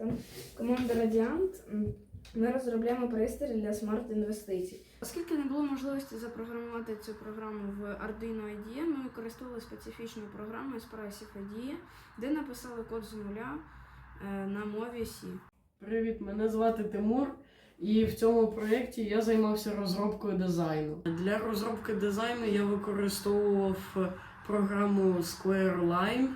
Там команда Радіант. Ми розробляємо пристрій для смарт-інвестицій. Оскільки не було можливості запрограмувати цю програму в Arduino IDE, ми використовували специфічну програму Espressif IDE, де написали код з нуля е, на мові C. Привіт, мене звати Тимур, і в цьому проєкті я займався розробкою дизайну. Для розробки дизайну я використовував програму SquareLine.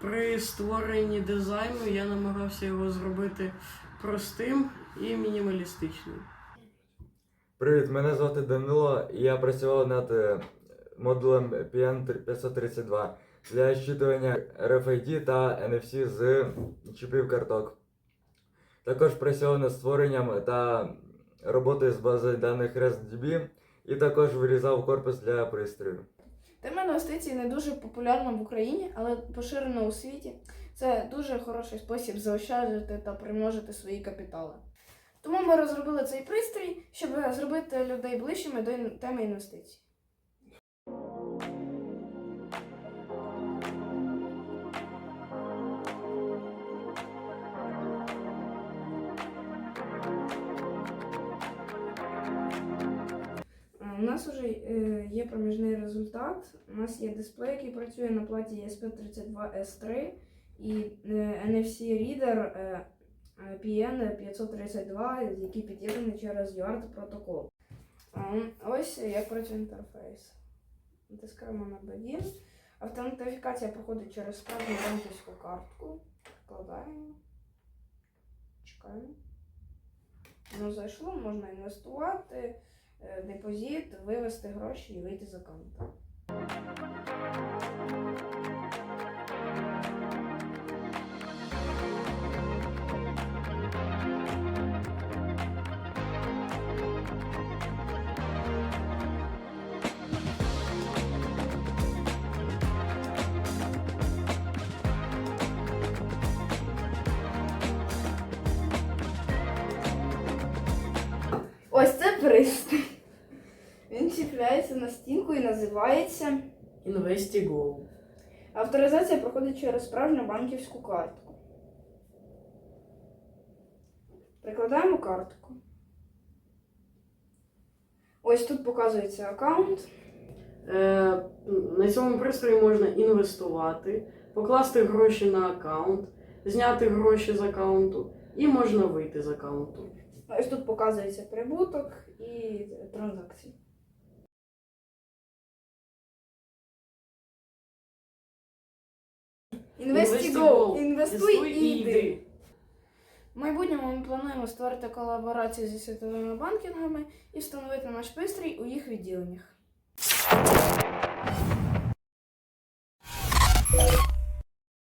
При створенні дизайну я намагався його зробити простим і мінімалістичним. Привіт, мене звати Данило, і я працював над е, модулем PN532 для щитування RFID та NFC з чіпів карток. Також працював над створенням та роботою з базою даних RESTDB і також вирізав корпус для пристрою. Тема інвестицій не дуже популярна в Україні, але поширена у світі. Це дуже хороший спосіб заощаджити та примножити свої капітали. Тому ми розробили цей пристрій, щоб зробити людей ближчими до теми інвестицій. Е, У нас вже е, є проміжний результат. У нас є дисплей, який працює на платі ESP32S3 і е, NFC Reader е, е, PN532, який під'єднаний через UART протокол. Ось як працює інтерфейс. Натискаємо на Begin. Автентифікація проходить через справжню банківську картку. Вкладаємо. Чекаємо. Ну, зайшло, можна інвестувати депозит, вивести гроші і вийти з аккаунту. Ось це пристрій. Чіпляється на стінку і називається. InvestiGo. Авторизація проходить через справжню банківську картку. Прикладаємо картку. Ось тут показується аккаунт. Е, на цьому пристрої можна інвестувати, покласти гроші на аккаунт, зняти гроші з аккаунту і можна вийти з аккаунту. Ось тут показується прибуток і транзакції. Інвестігоу. Інвестуй і йди. В майбутньому ми плануємо створити колаборацію зі світовими банкінгами і встановити наш пристрій у їх відділеннях.